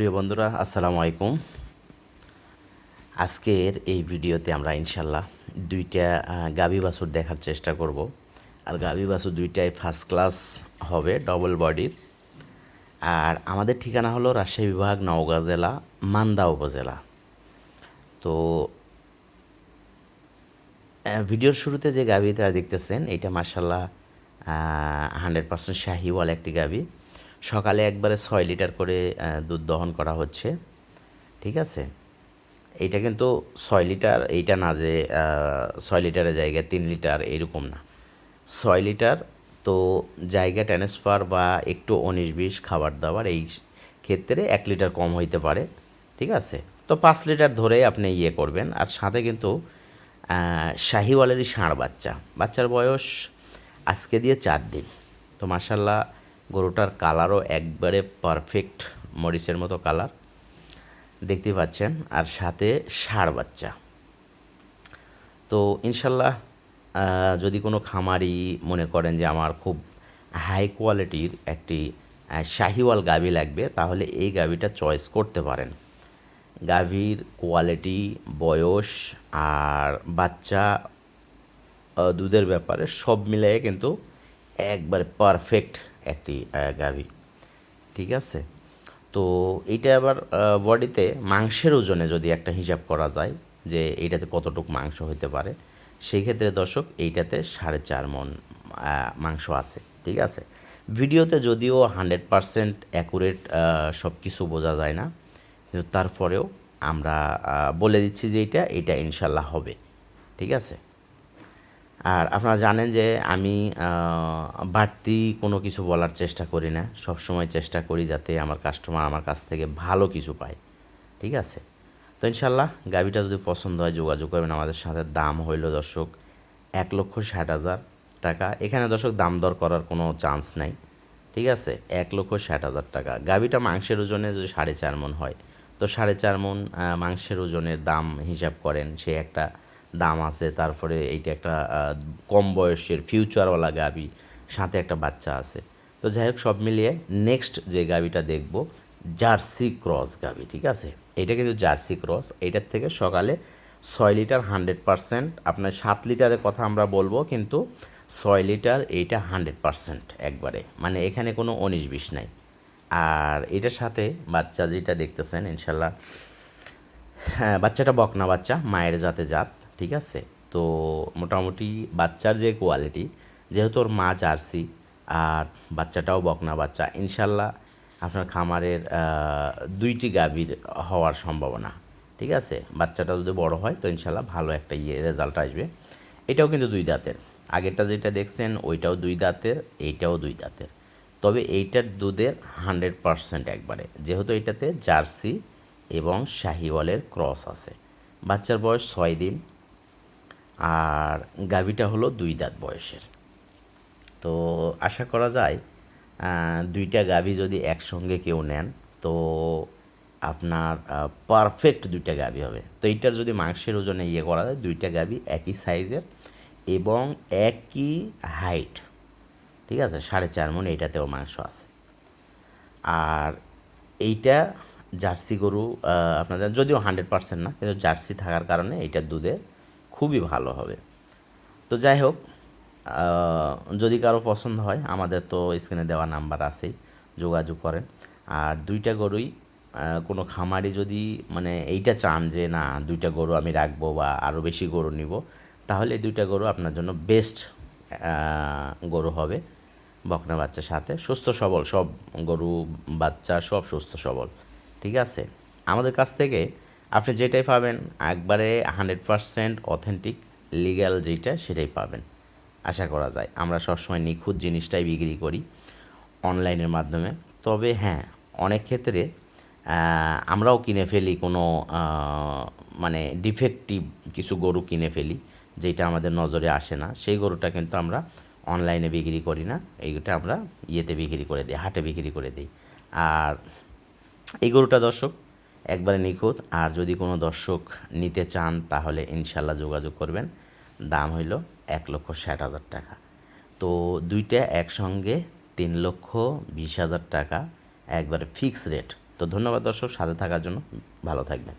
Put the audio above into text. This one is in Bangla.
প্রিয় বন্ধুরা, আসসালামু আলাইকুম। আজকের এই ভিডিওতে আমরা ইনশাল্লাহ দুইটা গাভী বাছুর দেখার চেষ্টা করব। আর গাভী বাছুর দুইটাই ফার্স্ট ক্লাস হবে ডবল বডির আর আমাদের ঠিকানা হলো রাজশাহী বিভাগ, নওগাঁ জেলা, মান্দা উপজেলা। তো ভিডিওর শুরুতে যে গাভীটা দেখতেছেন, এটা মার্শাল্লাহ হান্ড্রেড পার্সেন্ট শাহিওয়াল একটি গাভী। সকালে একবারে ছয় লিটার করে দুধ দহন করা হচ্ছে। ঠিক আছে? এইটা কিন্তু ছয় লিটার, এইটা না যে ছয় লিটারের জায়গায় তিন লিটার, এরকম না। ছয় লিটার তো জায়গা ট্রান্সফার বা একটু উনিশ বিশ খাবার দাবার এই ক্ষেত্রে এক লিটার কম হইতে পারে। ঠিক আছে? তো পাঁচ লিটার ধরে আপনি ইয়ে করবেন। আর সাথে কিন্তু শাহিওয়ালেরই ষাঁড় বাচ্চা। বাচ্চার বয়স আজকে দিয়ে চার দিন। তো মাসাল্লাহ গরুটার কালারও একবারে পারফেক্ট মরিচের মতো কালার দেখতে পাচ্ছেন, আর সাথে ষাঁড় বাচ্চা। তো ইনশাল্লাহ যদি কোনো খামারি মনে করেন যে আমার খুব হাই কোয়ালিটির একটি শাহিওয়াল গাভী লাগবে, তাহলে এই গাভীটা চয়েস করতে পারেন। গাভীর কোয়ালিটি বয়স আর বাচ্চা দুধের ব্যাপারে সব মিলিয়ে কিন্তু একবার পারফেক্ট একটি গাভী। ঠিক আছে? তো এইটা আবার বডিতে মাংসের ওজনে যদি একটা হিসাব করা যায় যে এইটাতে কতটুকু মাংস হতে পারে সেই ক্ষেত্রে দর্শক এইটাতে সাড়ে চার মন মাংস আছে। ঠিক আছে? ভিডিওতে যদিও হান্ড্রেড পারসেন্ট অ্যাকুরেট সব কিছু বোঝা যায় না, কিন্তু তারপরেও আমরা বলে দিচ্ছি যে এইটা এটা ইনশাল্লাহ হবে। ঠিক আছে? আর আপনারা জানেন যে আমি বাড়তি কোনো কিছু বলার চেষ্টা করি না। সব সময় চেষ্টা করি যাতে আমার কাস্টমার আমার কাছ থেকে ভালো কিছু পায়। ঠিক আছে? তো ইনশাল্লাহ গাড়িটা যদি পছন্দ হয় যোগাযোগ করবেন। আমাদের সাথে দাম হইল দর্শক এক লক্ষ ষাট হাজার টাকা। এখানে দর্শক দাম দর করার কোনো চান্স নাই। ঠিক আছে? এক লক্ষ ষাট হাজার টাকা। গাভিটা মাংসের ওজনে যদি সাড়ে চার মন হয়, তো সাড়ে চার মন মাংসের ওজনের দাম হিসাব করেন। সে একটা দাম আছে, তারপরে এইটা একটা কম বয়সের ফিউচারওয়ালা গাবি, সাথে একটা বাচ্চা আছে। তো যাই হোক, সব মিলিয়ে নেক্সট যে গাবিটা দেখব, জার্সি ক্রস গাবি, ঠিক আছে? এটা কিন্তু জার্সি ক্রস এইটার থেকে সকালে ছয় লিটার হান্ড্রেড পারসেন্ট আপনার সাত লিটারের কথা আমরা বলব, কিন্তু ছয় লিটার এইটা হান্ড্রেড পারসেন্ট একবারে মানে এখানে কোনো উনিশ বিশ নাই। আর এটার সাথে বাচ্চা যেটা দেখতেছেন, ইনশাল্লাহ হ্যাঁ বাচ্চাটা বকনা বাচ্চা, মায়ের জাতে জাত। ঠিক আছে? তো মোটামুটি বাচ্চার যে কোয়ালিটি যেহেতু ওর মা জার্সি, আর বাচ্চাটাও বকনা বাচ্চা, ইনশাল্লাহ আপনার খামারের দুইটি গাভীর হওয়ার সম্ভাবনা, ঠিক আছে? বাচ্চাটা যদি বড় হয় তো ইনশাল্লাহ ভালো একটা ইয়ে রেজাল্ট আসবে। এটাও কিন্তু দুই দাঁতের। আগেরটা যেটা দেখছেন, ওইটাও দুই দাঁতের, এইটাও দুই দাঁতের। তবে এইটার দুধের হান্ড্রেড পারসেন্ট একবারে। যেহেতু এটাতে জার্সি এবং শাহিওয়ালের ক্রস আছে। বাচ্চার বয়স ছয় দিন আর গাভীটা হলো দুই দাঁত বয়সের। তো আশা করা যায় দুইটা গাভী যদি একসঙ্গে কেউ নেন, তো আপনার পারফেক্ট দুইটা গাভী হবে। তো এইটার যদি মাংসের ওজনে ইয়ে করা যায়, দুইটা গাভী একই সাইজের এবং একই হাইট ঠিক আছে? সাড়ে চার মন এইটাতেও মাংস আছে। আর এইটা জার্সি গরু আপনাদের, যদিও হান্ড্রেড পার্সেন্ট না, কিন্তু জার্সি থাকার কারণে এইটার দুধে খুবই ভালো হবে। তো যাই হোক যদি কারও পছন্দ হয়, আমাদের তো স্ক্রিনে দেওয়া নাম্বার আছেই, যোগাযোগ করেন। আর দুইটা গরুই কোনো খামারি যদি মানে এইটা চান যে, না, দুইটা গরু আমি রাখব বা আরও বেশি গরু নিব, তাহলে দুইটা গরু আপনার জন্য বেস্ট গরু হবে বকনা বাচ্চার সাথে। সুস্থ, সবল, সব গরু বাচ্চা সব সুস্থ, সবল। ঠিক আছে? আমাদের কাছ থেকে আপনি যেটাই পাবেন, একবারে হান্ড্রেড পারসেন্ট অথেন্টিক লিগ্যাল যেটা সেটাই পাবেন। আশা করা যায়। আমরা সবসময় নিখুঁত জিনিসটাই বিক্রি করি অনলাইনের মাধ্যমে। তবে হ্যাঁ অনেক ক্ষেত্রে আমরাও কিনে ফেলি কোনো মানে ডিফেক্টিভ কিছু গরু কিনে ফেলি যেটা আমাদের নজরে আসে না। সেই গরুটা কিন্তু আমরা অনলাইনে বিক্রি করি না। এইটা আমরা ইয়েতে বিক্রি করে দিই, হাটে বিক্রি করে দিই। আর এই গরুটা দর্শক একবারে নিখুঁত। আর যদি কোনো দর্শক নিতে চান, তাহলে ইনশাল্লাহ যোগাযোগ করবেন। দাম হইল এক লক্ষ ষাট হাজার টাকা। তো দুইটা একসঙ্গে তিন লক্ষ বিশ হাজার টাকা, একবারে ফিক্স রেট তো ধন্যবাদ দর্শক, সাথে থাকার জন্য ভালো থাকবেন।